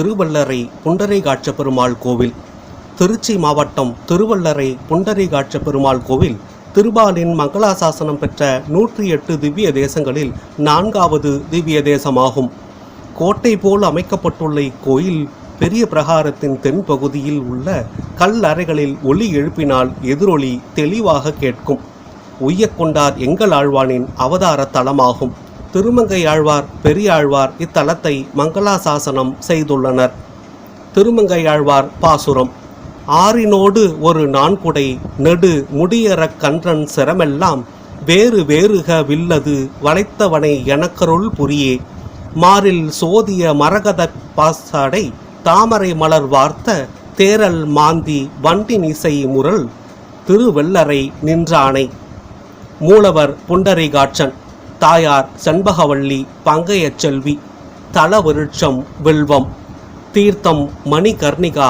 திருவல்லரை புண்டரீகாட்ச பெருமாள் கோவில். திருச்சி மாவட்டம் திருவல்லரை புண்டரீகாட்ச பெருமாள் கோவில் திருபாலின் மங்களாசாசனம் பெற்ற நூற்றி எட்டு திவ்ய தேசங்களில் நான்காவது திவ்ய தேசமாகும். கோட்டை போல் அமைக்கப்பட்டுள்ள இக்கோயில் பெரிய பிரகாரத்தின் தென்பகுதியில் உள்ள கல் அறைகளில் ஒலி எழுப்பினால் எதிரொலி தெளிவாக கேட்கும். உய்யக்கொண்டார் எங்கள் ஆழ்வானின் அவதார தலமாகும். திருமங்கை ஆழ்வார் பெரியாழ்வார் இத்தலத்தை மங்களாசாசனம் செய்துள்ளனர். திருமங்கையாழ்வார் பாசுரம். ஆறினோடு ஒரு நான்குடை நெடு முடியறக் கன்றன் சிரமெல்லாம் வேறு வேறுக வில்லது வளைத்தவனை எனக்கருள் புரியே. மாறில் சோதிய மரகத பாசாடை தாமரை மலர் வார்த்த தேரல் மாந்தி வண்டின் இசை முரல் திருவெல்லரை நின்றானை. மூலவர் புண்டரிகாட்சன். தாயார் செண்பகவள்ளி பங்கையச் செல்வி தலவிருட்சம் வில்வம் தீர்த்தம் மணிகர்ணிகா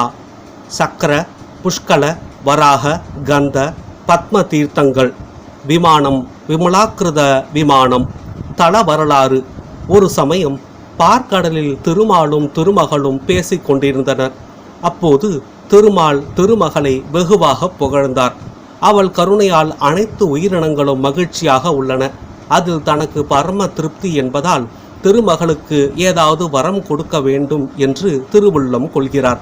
சக்கர புஷ்கல வராக கந்த பத்ம தீர்த்தங்கள் விமானம் விமலாக்கிருத விமானம் தல வரலாறு. ஒரு சமயம் பார்க்கடலில் திருமாலும் திருமகளும் பேசிக் கொண்டிருந்தனர். அப்போது திருமால் திருமகளை வெகுவாக புகழ்ந்தார். அவள் கருணையால் அனைத்து உயிரினங்களும் மகிழ்ச்சியாக உள்ளன. அதில் தனக்கு பரம திருப்தி என்பதால் திருமகளுக்கு ஏதாவது வரம் கொடுக்க வேண்டும் என்று திருவுள்ளம் கொள்கிறார்.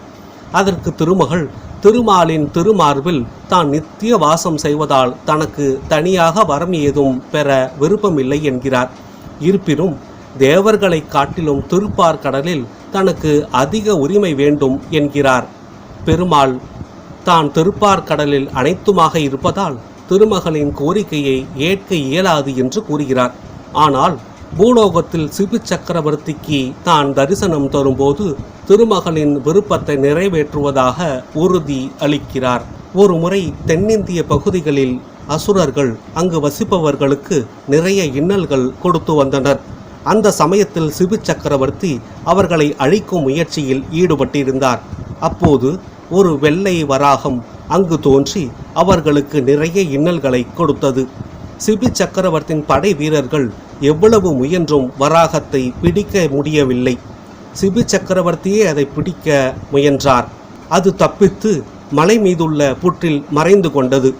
அதற்கு திருமகள் திருமாலின் திருமார்பில் தான் நித்திய வாசம் செய்வதால் தனக்கு தனியாக வரம் ஏதும் பெற விருப்பமில்லை என்கிறார். இருப்பினும் தேவர்களை காட்டிலும் திருப்பார் கடலில் தனக்கு அதிக உரிமை வேண்டும் என்கிறார். பெருமாள் தான் திருப்பார் கடலில் அனைத்துமாக இருப்பதால் திருமகளின் கோரிக்கையை ஏற்க இயலாது என்று கூறுகிறார். ஆனால் பூலோகத்தில் சிபி சக்கரவர்த்திக்கு தான் தரிசனம் தரும்போது திருமகளின் விருப்பத்தை நிறைவேற்றுவதாக உறுதி அளிக்கிறார். ஒரு முறை தென்னிந்திய பகுதிகளில் அசுரர்கள் அங்கு வசிப்பவர்களுக்கு நிறைய இன்னல்கள் கொடுத்து வந்தனர். அந்த சமயத்தில் சிபி சக்கரவர்த்தி அவர்களை அழிக்கும் முயற்சியில் ஈடுபட்டிருந்தார். அப்போது ஒரு வெள்ளை வராகம் அங்கு தோன்றி அவர்களுக்கு நிறைய இன்னல்களை கொடுத்தது. சிபி சக்கரவர்த்தியின் படை வீரர்கள் எவ்வளவு முயன்றும் வராகத்தை பிடிக்க முடியவில்லை. சிபி சக்கரவர்த்தியே அதை பிடிக்க முயன்றார். அது தப்பித்து மலை மீதுள்ள புற்றில் மறைந்து கொண்டது.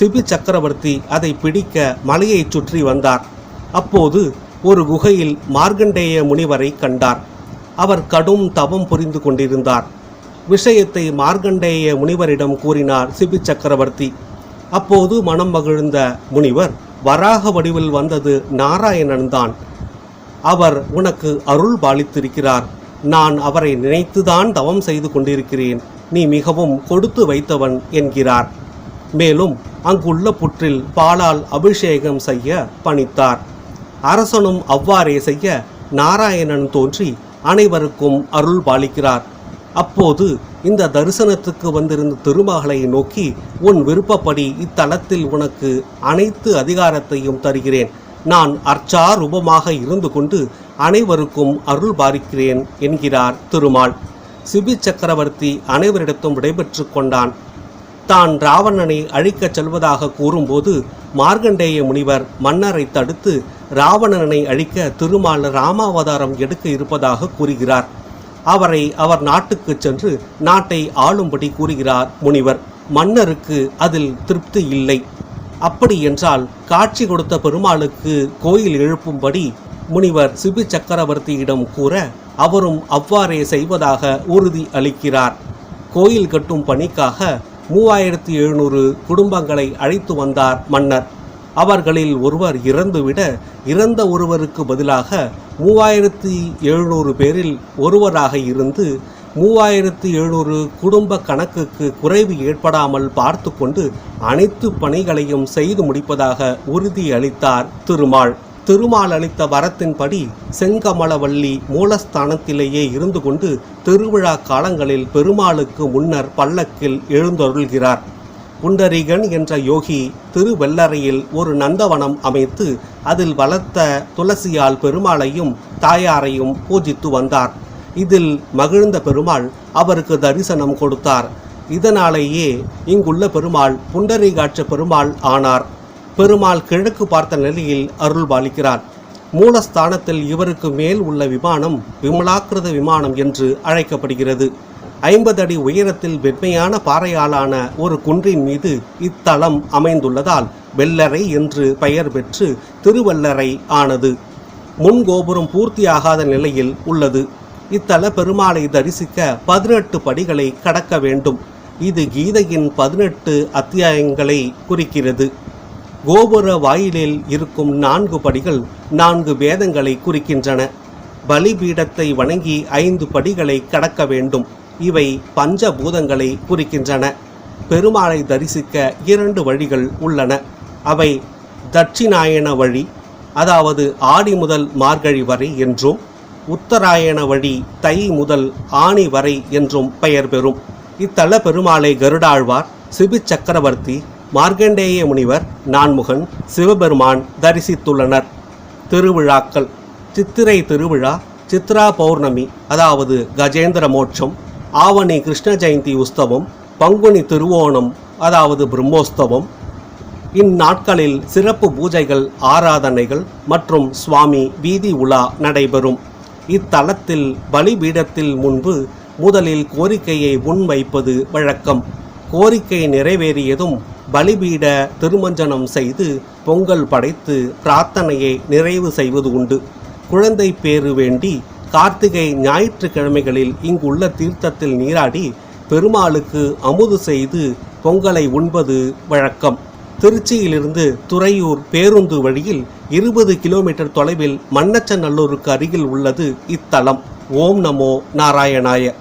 சிபி சக்கரவர்த்தி அதை பிடிக்க மலையைச் சுற்றி வந்தார். அப்போது ஒரு குகையில் மார்கண்டேய முனிவரை கண்டார். அவர் கடும் தவம் புரிந்து கொண்டிருந்தார். விஷயத்தை மார்க்கண்டேய முனிவரிடம் கூறினார் சிபி சக்கரவர்த்தி. அப்போது மனம் மகிழ்ந்த முனிவர் வராக வடிவில் வந்தது நாராயணன் தான். அவர் உனக்கு அருள் பாலித்திருக்கிறார். நான் அவரை நினைத்துதான் தவம் செய்து கொண்டிருக்கிறேன். நீ மிகவும் கொடுத்து வைத்தவன் என்கிறார். மேலும் அங்குள்ள புற்றில் பாலால் அபிஷேகம் செய்ய பணித்தார். அரசனும் அவ்வாறே செய்ய நாராயணன் தோன்றி அனைவருக்கும் அருள் பாலிக்கிறார். அப்போது இந்த தரிசனத்துக்கு வந்திருந்த திருமகளை நோக்கி உன் விருப்பப்படி இத்தலத்தில் உனக்கு அனைத்து அதிகாரத்தையும் தருகிறேன். நான் அர்ச்சா ரூபமாக இருந்து கொண்டு அனைவருக்கும் அருள் பாரிக்கிறேன் என்கிறார் திருமால். சிபி சக்கரவர்த்தி அனைவரிடத்தும் விடைபெற்று கொண்டான். தான் ராவணனை அழிக்கச் செல்வதாக கூறும்போது மார்க்கண்டேய முனிவர் மன்னரை தடுத்து ராவணனை அழிக்க திருமால் ராமாவதாரம் எடுக்க இருப்பதாக கூறுகிறார். அவரை அவர் நாட்டுக்கு சென்று நாட்டை ஆளும்படி கூறுகிறார் முனிவர். மன்னருக்கு அதில் திருப்தி இல்லை. அப்படி என்றால் காட்சி கொடுத்த பெருமாளுக்கு கோயில் எழுப்பும்படி முனிவர் சிபி சக்கரவர்த்தியிடம் கூற அவரும் அவ்வாறே செய்வதாக உறுதி அளிக்கிறார். கோயில் கட்டும் பணிக்காக மூவாயிரத்தி எழுநூறு குடும்பங்களை அழைத்து வந்தார் மன்னர். அவர்களில் ஒருவர் இறந்துவிட இறந்த ஒருவருக்கு பதிலாக மூவாயிரத்தி எழுநூறு பேரில் ஒருவராக இருந்து மூவாயிரத்து எழுநூறு குடும்ப கணக்குக்கு குறைவு ஏற்படாமல் பார்த்து கொண்டு அனைத்து பணிகளையும் செய்து முடிப்பதாக உறுதியளித்தார் திருமால். திருமால் அளித்த வரத்தின்படி செங்கமலவள்ளி மூலஸ்தானத்திலேயே இருந்து கொண்டு திருவிழா காலங்களில் பெருமாளுக்கு முன்னர் பல்லக்கில் எழுந்தருள்கிறார். புண்டரீகன் என்ற யோகி திருவெல்லறையில் ஒரு நந்தவனம் அமைத்து அதில் வளர்த்த துளசியால் பெருமாளையும் தாயாரையும் பூஜித்து வந்தார். இதில் மகிழ்ந்த பெருமாள் அவருக்கு தரிசனம் கொடுத்தார். இதனாலேயே இங்குள்ள பெருமாள் புண்டரீகாட்ச பெருமாள் ஆனார். பெருமாள் கிழக்கு பார்த்த நிலையில் அருள் பாலிக்கிறார் மூலஸ்தானத்தில் இவருக்கு மேல் உள்ள விமானம் விமலாக்கிருத விமானம் என்று அழைக்கப்படுகிறது. ஐம்பது அடி உயரத்தில் வெண்மையான பாறையாலான ஒரு குன்றின் மீது இத்தலம் அமைந்துள்ளதால் வெள்ளரை என்று பெயர் பெற்று திருவல்லரை ஆனது. முன் கோபுரம் பூர்த்தியாகாத நிலையில் உள்ளது. இத்தல பெருமாளை தரிசிக்க பதினெட்டு படிகளை கடக்க வேண்டும். இது கீதையின் பதினெட்டு அத்தியாயங்களை குறிக்கிறது. கோபுர வாயிலில் இருக்கும் நான்கு படிகள் நான்கு வேதங்களை குறிக்கின்றன. பலிபீடத்தை வணங்கி ஐந்து படிகளை கடக்க வேண்டும். இவை பஞ்சபூதங்களை குறிக்கின்றன. பெருமாளை தரிசிக்க இரண்டு வழிகள் உள்ளன. அவை தட்சிணாயன வழி அதாவது ஆடி முதல் மார்கழி வரை என்றும் உத்தராயண வழி தை முதல் ஆணி வரை என்றும் பெயர் பெறும். இத்தல பெருமாளை கருடாழ்வார் சிபி சக்கரவர்த்தி மார்க்கண்டேய முனிவர் நான்முகன் சிவபெருமான் தரிசித்துள்ளனர். திருவிழாக்கள். சித்திரை திருவிழா சித்ரா பௌர்ணமி அதாவது கஜேந்திர மோட்சம் ஆவணி கிருஷ்ண ஜெயந்தி உற்சவம் பங்குனி திருவோணம் அதாவது பிரம்மோஸ்தவம். இந்நாட்களில் சிறப்பு பூஜைகள் ஆராதனைகள் மற்றும் சுவாமி வீதி உலா நடைபெறும். இத்தலத்தில் பலிபீடத்தில் முன்பு முதலில் கோரிக்கையை முன்வைப்பது வழக்கம். கோரிக்கை நிறைவேறியதும் பலிபீட திருமஞ்சனம் செய்து பொங்கல் படைத்து பிரார்த்தனையை நிறைவு செய்வது உண்டு. குழந்தை பேறு வேண்டி கார்த்திகை ஞாயிற்றுக்கிழமைகளில் இங்குள்ள தீர்த்தத்தில் நீராடி பெருமாளுக்கு அமுது செய்து பொங்கலை உண்பது வழக்கம். திருச்சியிலிருந்து துறையூர் பேருந்து வழியில் இருபது கிலோமீட்டர் தொலைவில் மன்னச்சநல்லூருக்கு அருகில் உள்ளது இத்தலம். ஓம் நமோ நாராயணாய.